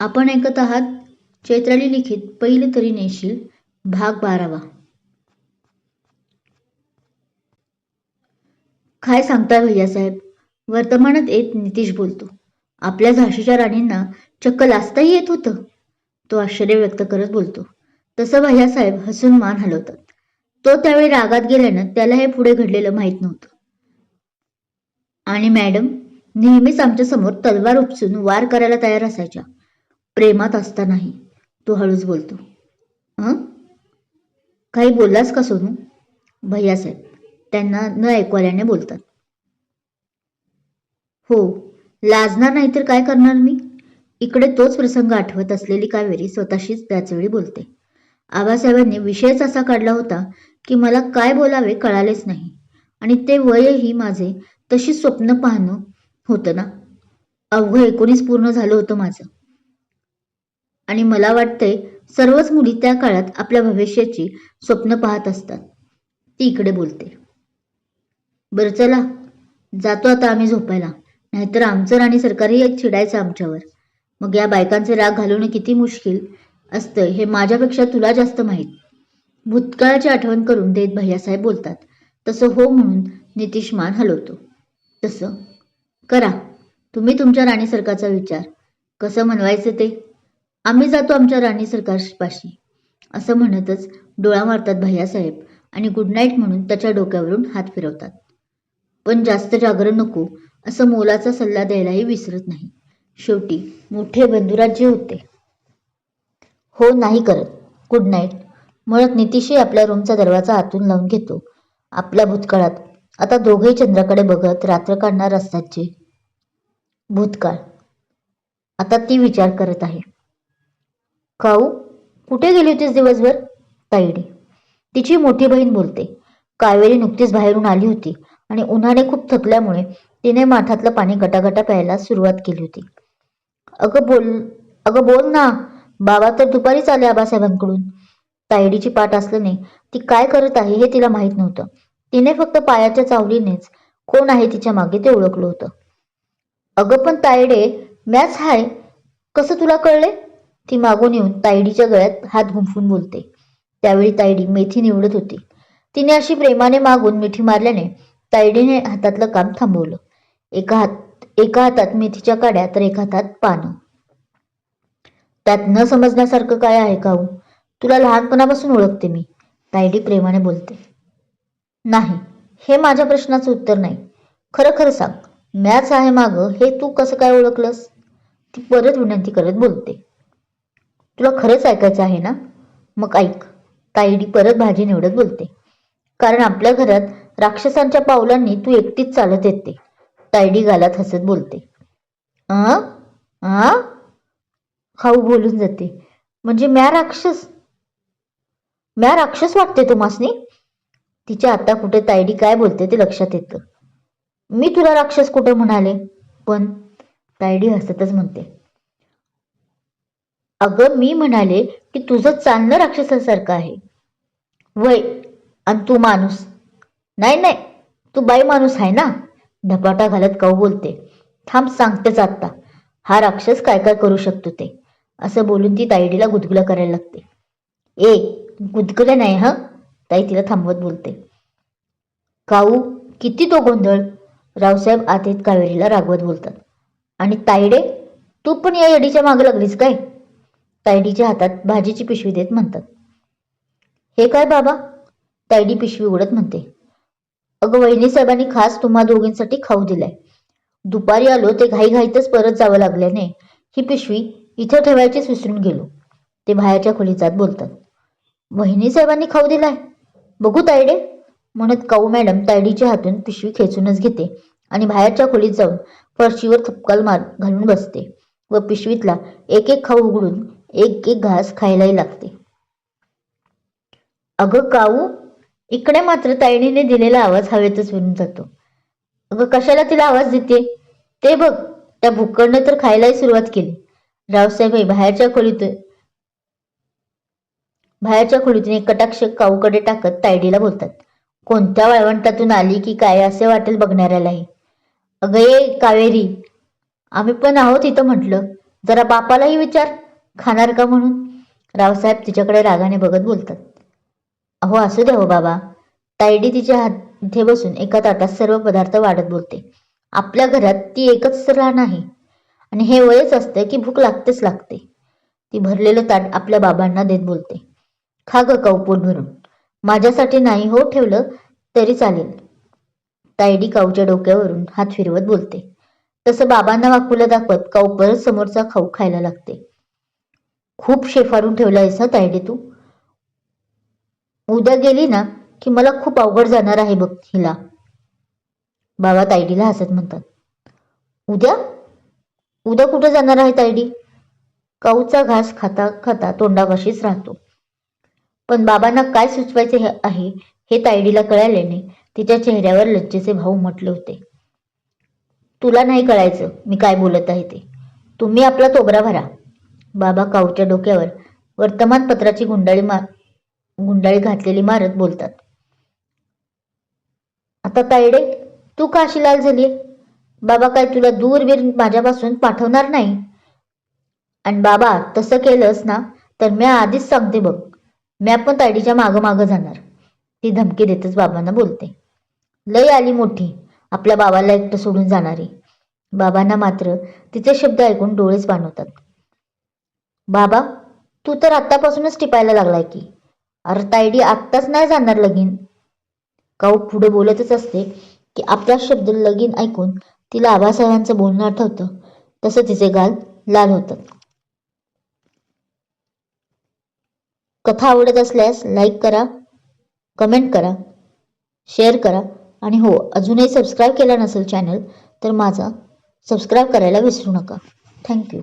आपण ऐकत आहात चैत्राली लिखित पहिले तरी नेशील भाग बारावा. काय सांगता भैयासाहेब वर्तमानात येत नितीश बोलतो. आपल्या झाशीच्या राणींना चक्क लाचताही येत होतं. तो आश्चर्य व्यक्त करत बोलतो. तसं भैयासाहेब हसून मान हलवतात. तो त्यावेळी रागात गेल्यानं त्याला हे पुढे घडलेलं माहीत नव्हतं. आणि मॅडम नेहमीच आमच्यासमोर तलवार उपसून वार करायला तयार असायच्या. प्रेमात असतानाही तो हळूच बोलतो हं काही बोललास का सोनू? भैयासाहेब त्यांना न ऐकवाल्याने बोलतात. हो लाजणार नाही तर काय करणार मी? इकडे तोच प्रसंग आठवत असलेली कावेरी स्वतःशीच त्याचवेळी बोलते. आबासाहेबांनी विषयच असा काढला होता की मला काय बोलावे कळालेच नाही आणि ते वयही माझे तशी स्वप्न पाहणं होतं ना? अवघं एकोणीस पूर्ण झालं होतं माझं. आणि मला वाटतंय सर्वच मुली त्या काळात आपल्या भविष्याची स्वप्न पाहत असतात. ती इकडे बोलते. बरं चला जातो आता आम्ही झोपायला. नाहीतर आमचं राणी सरकारही एक चिडायचं आमच्यावर. मग या बायकांचे राग घालवणं किती मुश्किल असतं हे माझ्यापेक्षा तुला जास्त माहीत. भूतकाळाची आठवण करून देत भैयासाहेब बोलतात. तसं हो म्हणून नितीश मान हलवतो. तसं करा. तुम्ही तुमच्या राणी सरकारचा विचार. कसं म्हणवायचं ते? आम्ही जातो आमच्या राणी सरकारपाशी. असं म्हणतच डोळा मारतात भैयासाहेब आणि गुड नाईट म्हणून त्याच्या डोक्यावरून हात फिरवतात. पण जास्त जागरण नको असं मोलाचा सल्ला द्यायलाही विसरत नाही. शेवटी मोठे बंधुराज्य होते. हो नाही करत. गुड नाईट म्हणत नितीशही आपल्या रूमचा दरवाजा आतून लावून घेतो. आपल्या भूतकाळात. आता दोघेही चंद्राकडे बघत रात्र काढणार असतात जे. भूतकाळ. आता ती विचार करत आहे. खाऊ कुठे गेली होतीस दिवसभर? ताईडी. तिची मोठी बहीण बोलते. कावेरी नुकतीच बाहेरून आली होती आणि उन्हाने खूप थकल्यामुळे तिने माठातलं पाणी गटागटा प्यायला सुरुवात केली होती. अगं बोल अगं बोल ना. बाबा तर दुपारीच आले आबासाहेबांकडून. तायडीची पाठ असल्याने ती काय करत आहे हे तिला माहीत नव्हतं. तिने फक्त पायाच्या चावलीनेच कोण आहे तिच्यामागे ते ओळखलं होतं. अगं पण तायडे मॅच हाय. कसं तुला कळले? ती मागून येऊन तायडीच्या गळ्यात हात गुंफून बोलते. त्यावेळी तायडी मेथी निवडत होती. तिने अशी प्रेमाने मागून मिठी मारल्याने तायडीने हातातलं काम थांबवलं. एका हात एका हातात मेथीच्या काड्या तर एका हातात पानं. त्यात न समजण्यासारखं काय आहे का हो? तुला लहानपणापासून ओळखते मी तायडी प्रेमाने बोलते. नाही हे माझ्या प्रश्नाचं उत्तर नाही. खरं खरं सांग मॅच आहे मागं हे तू कसं काय ओळखलंस? ती परत विनंती करत बोलते. तुला खरंच ऐकायचं आहे ना? मग ऐक. ताईडी परत भाजी निवडत बोलते. कारण आपल्या घरात राक्षसांच्या पावलांनी तू एकटीच चालत येते. तायडी गालात हसत बोलते. आ आ खाऊ बोलून जाते. म्हणजे म्या राक्षस? म्या राक्षस वाटते तुम्हासनी तिच्या आता कुठे तायडी काय बोलते ते लक्षात येतं. मी तुला राक्षस कुठं म्हणाले? पण तायडी हसतच म्हणते. अगं मी म्हणाले की तुझं चालणं राक्षसासारखं आहे. वय आणि तू माणूस. नाही नाही तू बाई माणूस आहे ना? धपाटा घालत काऊ बोलते. थांब सांगतेच आत्ता हा राक्षस काय काय करू शकतो ते? असं बोलून ती ताईडीला गुदगुला करायला लागते. ए गुदगुला नाही हं? ताई तिला थांबवत बोलते. काऊ किती तो गोंधळ? रावसाहेब आतेत कावेरीला रागवत बोलतात. आणि ताईडे तू पण या येडीच्या मागे लागलीस काय? तायडीच्या हातात भाजीची पिशवी देत म्हणतात. हे काय बाबा? तायडी पिशवी उघडत म्हणते. अगं वहिनी साहेबांनी खास तुम्हा दोघींसाठी खाऊ दिलाय. दुपारी आलो ते घाईघाईतच परत जावं लागल्याने ही पिशवी इथं ठेवायचीच विसरून गेलो. ते बाहेरच्या खोलीत जात बोलतात. वहिनी साहेबांनी खाऊ दिलाय? बघू तायडे. म्हणत काऊ मॅडम तायडीच्या हातून पिशवी खेचूनच घेते आणि बाहेरच्या खोलीत जाऊन फरशीवर थपकाल मार घालून बसते व पिशवीतला एक एक खाऊ उघडून एक एक घास खायलाही लागते. अगं काऊ इकडे मात्र तायडीने दिलेला आवाज हवेतच विरून जातो. अगं कशाला तिला आवाज देते? ते बघ त्या भुक्कडनं तर खायलाही सुरुवात केली. रावसाहेब बाहेरच्या खोलीत बाहेरच्या खोलीतून एक कटाक्ष काऊकडे टाकत तायडीला बोलतात. कोणत्या वाळवंटातून आली की काय असे वाटेल बघणाऱ्यालाही? अगं ये कावेरी. आम्ही पण आहोत इथं म्हटलं. जरा बापालाही विचार. खाणार का म्हणून? रावसाहेब तिच्याकडे रागाने बघत बोलतात. अहो असू द्या हो बाबा. तायडी तिच्या हाते बसून एका ताटात सर्व पदार्थ वाढत बोलते. आपल्या घरात ती एकच राहण आहे. आणि हे वयच असते की भूक लागतेच लागते. ती भरलेलं ताट आपल्या बाबांना देत बोलते. खा ग काऊ भरून. माझ्यासाठी नाही हो ठेवलं तरी चालेल. तायडी काऊच्या डोक्यावरून हात फिरवत बोलते. तसं बाबांना वाकुलं दाखवत काऊ परत समोरचा खाऊ खायला लागते. खूप शेफारून ठेवला आहेस ना तायडे तू? उद्या गेली ना की मला खूप अवघड जाणार आहे बघ हिला. बाबा तायडीला हसत म्हणतात. उद्या? उद्या कुठं जाणार आहे तायडी काऊचा घास खाता खाता तोंडापाशीच राहतो. पण बाबांना काय सुचवायचे हे- आहे हे तायडीला कळाल्याने तिच्या चेहऱ्यावर लज्जेचे भाव म्हटले होते. तुला नाही कळायचं मी काय बोलत आहे ते. तुम्ही आपला तोबरा भरा. बाबा काऊच्या डोक्यावर वर्तमानपत्राची गुंडाळी मार गुंडाळी घातलेली मारत बोलतात. आता तायडे तू का अशी लाल झाली? बाबा काय तुला दूरबीर माझ्यापासून पाठवणार नाही? आणि बाबा तसं केलंस ना तर म्या आधीच सांगते बघ. म्या पण तायडीच्या मागं मागं जाणार. ती धमकी देतच बाबांना बोलते. लय आली मोठी. आपल्या बाबाला एकटं सोडून जाणारी. बाबांना मात्र तिचे शब्द ऐकून डोळेच बांधवतात बाबा तू तर आत्तापासूनच टिपायला लागलाय की. अरे तायडी आत्ताच नाही जाणार लगीन. काऊ पुढे बोलतच असते की आपला शब्द लगीन ऐकून तिला आबासाहेबांचं बोलणं आठवतं. तसं तिचे गाल लाल होतात. कथा आवडत असल्यास लाईक करा कमेंट करा शेअर करा आणि हो अजूनही सबस्क्राईब केला नसेल चॅनल तर माझा सबस्क्राईब करायला विसरू नका. थँक्यू